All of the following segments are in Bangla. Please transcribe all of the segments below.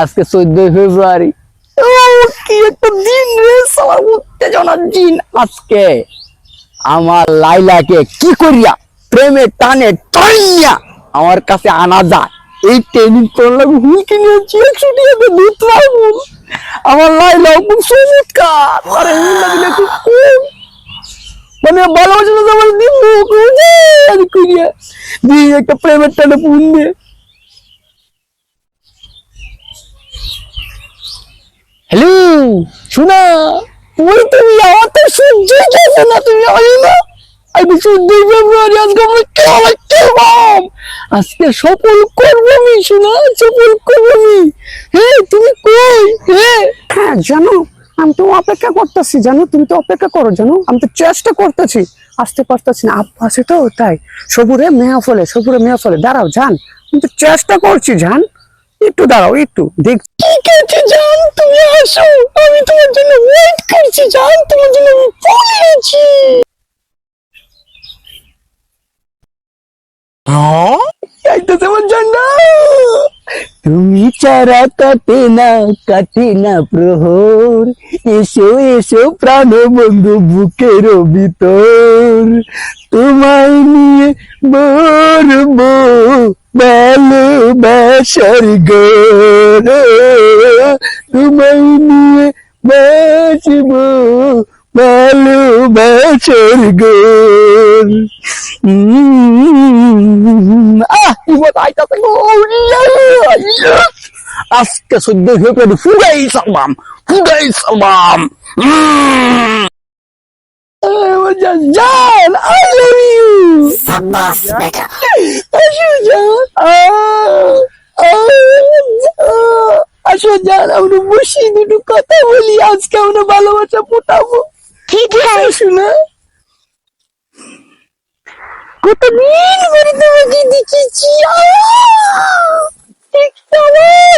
আজকে চোদ্দই ফেব্রুয়ারি। কি একটা দিন রে উত্তেজনার দিন। আজকে আমার লাইলাকে কি করিয়া প্রেমে টানে টানিয়া আমার কাছে আনা যায়। এই ট্রেনিং করলাম হুলকি নিয়েছি একশো টাকা দুধ পাবো আমার লাইলা খুব চমৎকার আরে খুব মানে ভালোবাসা আমি দিয়ে একটা প্রেমের টানে পুন হ্যালো ওই তুমি আমার তো সহ্যই গেছে না, তুমি আসো না আমি চোদ্দই ফেব্রুয়ারি আজকে কেমন কেমন আজকে সফল করব আমি, শোনা, সফল করব আমি। হ্যাঁ তুমি কই? হ্যাঁ। হ্যাঁ জানো আমি তো অপেক্ষা করতেছি, জানো? তুমি তো অপেক্ষা করো, জানো? আমি তো চেষ্টা করতেছি, আসতে পারতেছি না। আব্বা আছে তো, তাই। সবুরে মেয়া ফলে, সবুরে মেয়া ফলে। দাঁড়াও, জান। আমি তো চেষ্টা করছি, জান। একটু দাঁড়াও, একটু। দেখ। জান? তুমি আসো। আমি তোমার জন্য ওয়েট করছি, জান। তোমার জন্য আমি পড়ে আইতেছে আমার জন্য তুমি চারা কাটে না কাটে না প্রহর। এসো এসো প্রাণ বন্ধু বুকের ভিতর। তোমায় নিয়ে বলব ভালোবাসার গর তোমায় নিয়ে বাঁচবো ভালোবাসার গর আহ, কি বল আইতাছে গো। আজকে সদ্য হয়ে পেটে ফুদাই সালবাম ফুদাই সালবাম জান আই আসো জান আমরা বসি কথা বলি আজকে আমরা ভালোবাসা কতদিন দেখেছি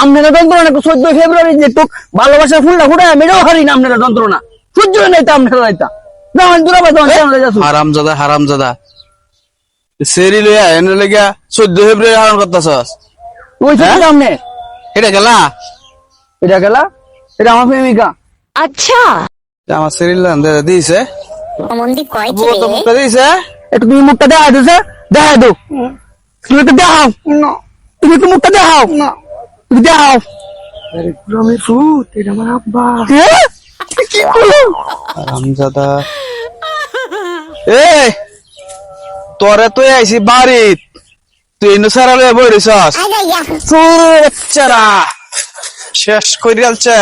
আপনারা যন্ত্রণা চোদ্দ ফেব্রুয়ারি যে টুক ভালোবাসা ফুলটা ফুটায় আমি এটাও হারি না আপনারা যন্ত্রণা। সহ্য নাই তা আপনারা রাইতা গেলা? গেলা? আচ্ছা। তুমি দেখা দিছে? দেখা তুমি দেখাও। তুমি একটু মুখটা দেখাও। আরে গ্রামের ভূত এটা আমার আব্বা? কি করল হারাম এ তোরে তুই আইছি বাড়িত। তুই এনে সারা লইয়া বই রইছস আরে ইয়া শেষ করে আলছে।